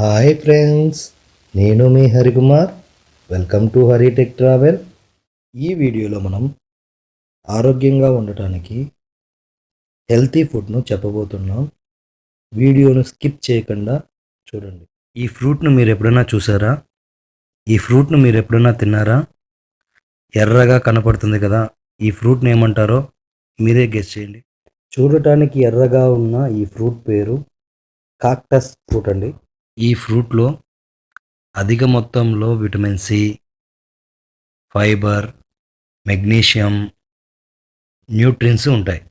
Hi friends నేను మీ Harikumar. Welcome to Haritech travel ఈ వీడియోలో మనం ఆరోగ్యంగా ఉండటానికి హెల్తీ ఫుడ్ను చెప్పబోతున్నాం. వీడియోను స్కిప్ చేయకుండా చూడండి. ఈ ఫ్రూట్ను మీరు ఎప్పుడైనా చూసారా? ఈ ఫ్రూట్ను మీరు ఎప్పుడైనా తిన్నారా? ఎర్రగా కనపడుతుంది కదా. ఈ ఫ్రూట్ని ఏమంటారో మీరే గెస్ చేయండి. చూడటానికి ఎర్రగా ఉన్న ఈ ఫ్రూట్ పేరు కాక్టస్ ఫ్రూట్ అండి. ఈ ఫ్రూట్లో అధిక మొత్తంలో vitamin C fibre magnesium nutrients ఉంటాయి.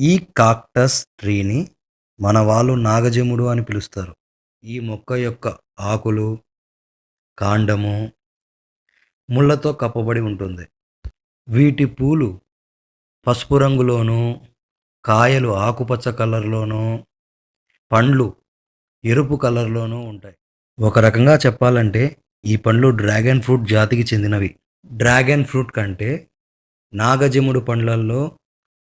ఈ కాక్టస్ ట్రీని మన వాళ్ళు నాగజముడు అని పిలుస్తారు. ఈ మొక్క యొక్క ఆకులు కాండము ముళ్ళతో కప్పబడి ఉంటుంది. వీటి పూలు పసుపు రంగులోను కాయలు ఆకుపచ్చ కలర్లోను పండ్లు ఎరుపు కలర్లోనూ ఉంటాయి. ఒక రకంగా చెప్పాలంటే ఈ పండ్లు డ్రాగన్ ఫ్రూట్ జాతికి చెందినవి. డ్రాగన్ ఫ్రూట్ కంటే నాగజముడు పండ్లల్లో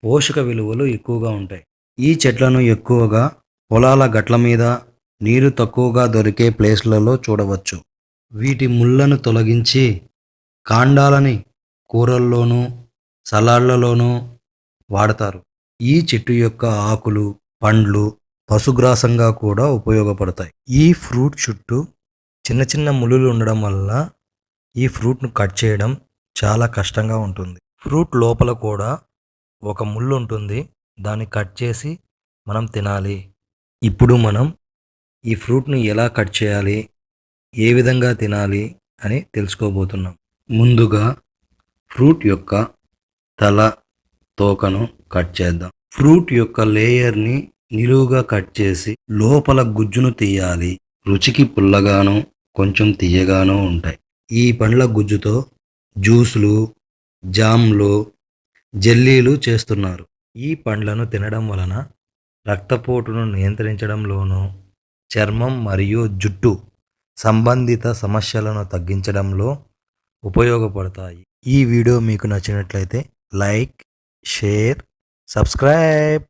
పోషక విలువలు ఎక్కువగా ఉంటాయి. ఈ చెట్లను ఎక్కువగా పొలాల గట్ల మీద నీరు తక్కువగా దొరికే ప్లేస్లలో చూడవచ్చు. వీటి ముళ్ళను తొలగించి కాండాలని కూరల్లోనూ సలాడ్లలోనూ వాడతారు. ఈ చెట్టు యొక్క ఆకులు పండ్లు పశుగ్రాసంగా కూడా ఉపయోగపడతాయి. ఈ ఫ్రూట్ చుట్టూ చిన్న చిన్న ములులు ఉండడం వల్ల ఈ ఫ్రూట్ను కట్ చేయడం చాలా కష్టంగా ఉంటుంది. ఫ్రూట్ లోపల కూడా ఒక ముళ్ళు ఉంటుంది. దాన్ని కట్ చేసి మనం తినాలి. ఇప్పుడు మనం ఈ ఫ్రూట్ను ఎలా కట్ చేయాలి? ఏ విధంగా తినాలి? అని తెలుసుకోబోతున్నాం. ముందుగా ఫ్రూట్ యొక్క తల తోకను కట్ చేద్దాం. ఫ్రూట్ యొక్క లేయర్ని నిలువుగా కట్ చేసి లోపల గుజ్జును తీయాలి. రుచికి పుల్లగాను కొంచెం తీయగాను ఉంటాయి. ఈ పండ్ల గుజ్జుతో జ్యూసులు జామ్లు జెల్లీలు చేస్తున్నారు. ఈ పండ్లను తినడం వలన రక్తపోటును నియంత్రించడంలోనూ చర్మం మరియు జుట్టు సంబంధిత సమస్యలను తగ్గించడంలో ఉపయోగపడతాయి. ఈ వీడియో మీకు నచ్చినట్లయితే లైక్ షేర్ సబ్స్క్రైబ్.